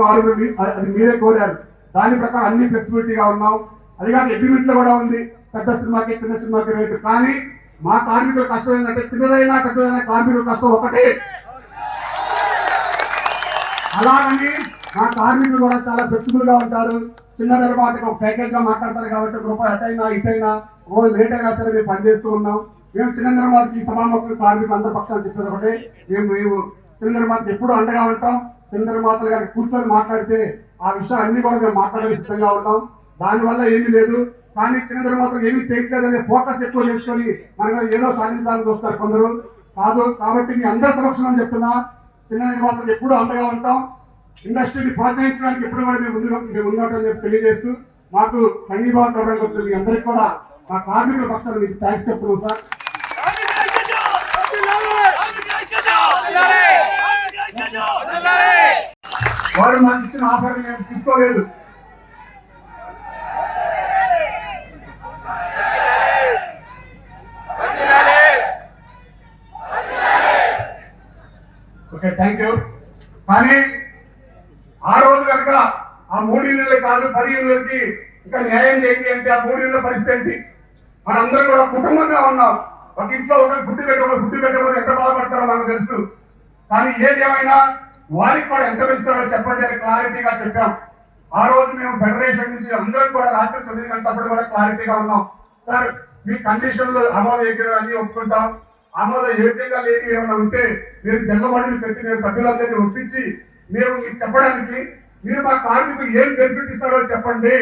వాళ్ళు అది మీరే కోరారు. దాని ప్రకారం అన్ని ఫ్లెక్సిబిలిటీగా ఉన్నాం. అది కాక అగ్రిమెంట్లో కూడా ఉంది. పెద్ద సినిమాకి చిన్న సినిమాకి రేటు కానీ మా కార్మికుల కష్టం ఏంటంటే చిన్నదైనా పెద్దదైనా కార్మికుల కష్టం ఒకటే. అలాగని మా కార్మికులు కూడా చాలా ఫ్లెక్సిబుల్గా ఉంటారు. చిన్న నిర్మాతకు ఒక ప్యాకేజ్గా మాట్లాడతారు కాబట్టి ఒక రూపాయి అటైనా ఇటైనా రోజు లేట్ అయినా సరే మేము పనిచేస్తూ ఉన్నాం. మేము చిన్న నిర్మాతకి ఈ సభాముఖులు కార్మికులు అందరి పక్షాలు చెప్పేది ఒకటే. మేము మేము చిన్న నిర్మాతకి ఎప్పుడు అండగా ఉంటాం. చిన్న నిర్మాతలు కూర్చొని మాట్లాడితే ఆ విషయాలు అన్ని కూడా మేము మాట్లాడే సిద్ధంగా ఉన్నాం. దానివల్ల ఏమీ లేదు. కానీ చిన్న నిర్మాతలు ఏమీ చేయట్లేదనే ఫోకస్ ఎక్కువ చేసుకొని మనం ఏదో సాధించాలని చూస్తారు కొందరు. కాదు కాబట్టి మీ అందరి సమక్షంలో చెప్తున్నా చిన్న నిర్మాతలకు ఎప్పుడూ అండగా ఉంటాం. ఇండస్ట్రీని ప్రోత్సహించడానికి ఎప్పుడు కూడా మేము ముందు మేము ముందుంటామని చెప్పి తెలియజేస్తూ మాకు సంఘీభావం కావడానికి వచ్చిన మీ అందరికీ కూడా మా కార్మికుల పక్షాన మీకు థ్యాంక్స్ చెప్తున్నాం సార్. మాకు ఇచ్చిన ఆఫర్ మేము తీసుకోలేదు. ఓకే థ్యాంక్ యూ కానీ ఆ రోజు కనుక ఆ మూడు ఇళ్ళకి కాదు పది ఇళ్ళకి ఇంకా న్యాయం చేయండి అంటే ఆ మూడు ఇళ్ళ పరిస్థితి ఏంటి? మనందరం కూడా కుటుంబంగా ఉన్నాం. ఒక ఇంట్లో ఒక ఫుడ్ పెట్టకూడదు ఒక ఫుడ్ పెట్టకపోతే ఎంత బాధపడతారో మనకు తెలుసు. కానీ ఏది ఏమైనా వారికి కూడా ఎంత పెంచుతారో చెప్పండి అని క్లారిటీగా చెప్పాం. ఆ రోజు మేము ఫెడరేషన్ నుంచి అందరం కూడా రాత్రి తొమ్మిది గంటలప్పుడు కూడా క్లారిటీగా ఉన్నాం. సార్ మీ కండిషన్లు ఆమోదయోగ్యం అన్ని ఒప్పుకుంటాం. ఆమోద యోగ్యంగా లేని ఏమైనా ఉంటే మీరు జన్మబడిని పెట్టి మీరు సభ్యులందరినీ ఒప్పించి మేము మీకు చెప్పడానికి మీరు మా కార్మికులు ఏం బెనిఫిట్ ఇస్తారో చెప్పండి.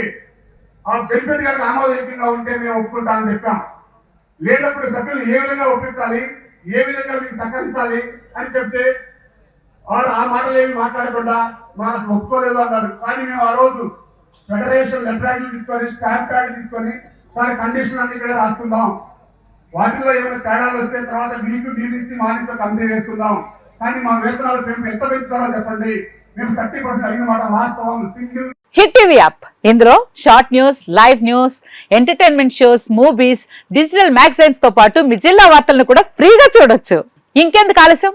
ఆ బెనిఫిట్ కనుక ఆమోదయోగ్యంగా ఉంటే మేము ఒప్పుకుంటామని చెప్పాం. లేనప్పుడు సభ్యులు ఏ విధంగా ఒప్పించాలి? ఏ విధంగా మీకు సహకరించాలి అని చెప్తే వారు ఆ మాటలు ఏమి మాట్లాడకుండా మనం ఒప్పుకోలేదు అన్నారు. కానీ మేము ఆ రోజు ఫెడరేషన్ లెటర్ తీసుకొని స్టాంప్ ప్యాడ్ తీసుకొని సార్ కండిషన్ అన్ని ఇక్కడ రాసుకుందాం. వాటిలో ఏమైనా తేడాలు వస్తే తర్వాత మీకు దీనిచ్చి ఇచ్చి మా నుంచి కంపెనీ వేసుకుందాం. కానీ మా వేతనాలు మేము ఎంత పెంచుతారో చెప్పండి. మేము థర్టీ పర్సెంట్ అడిగిన మాట వాస్తవం సింగిల్. Hit TV app. ఇందులో short news live news entertainment shows movies digital మ్యాగజైన్స్తో పాటు మీ జిల్లా వార్తలను కూడా ఫ్రీగా చూడొచ్చు. ఇంకెందుకు ఆలస్యం?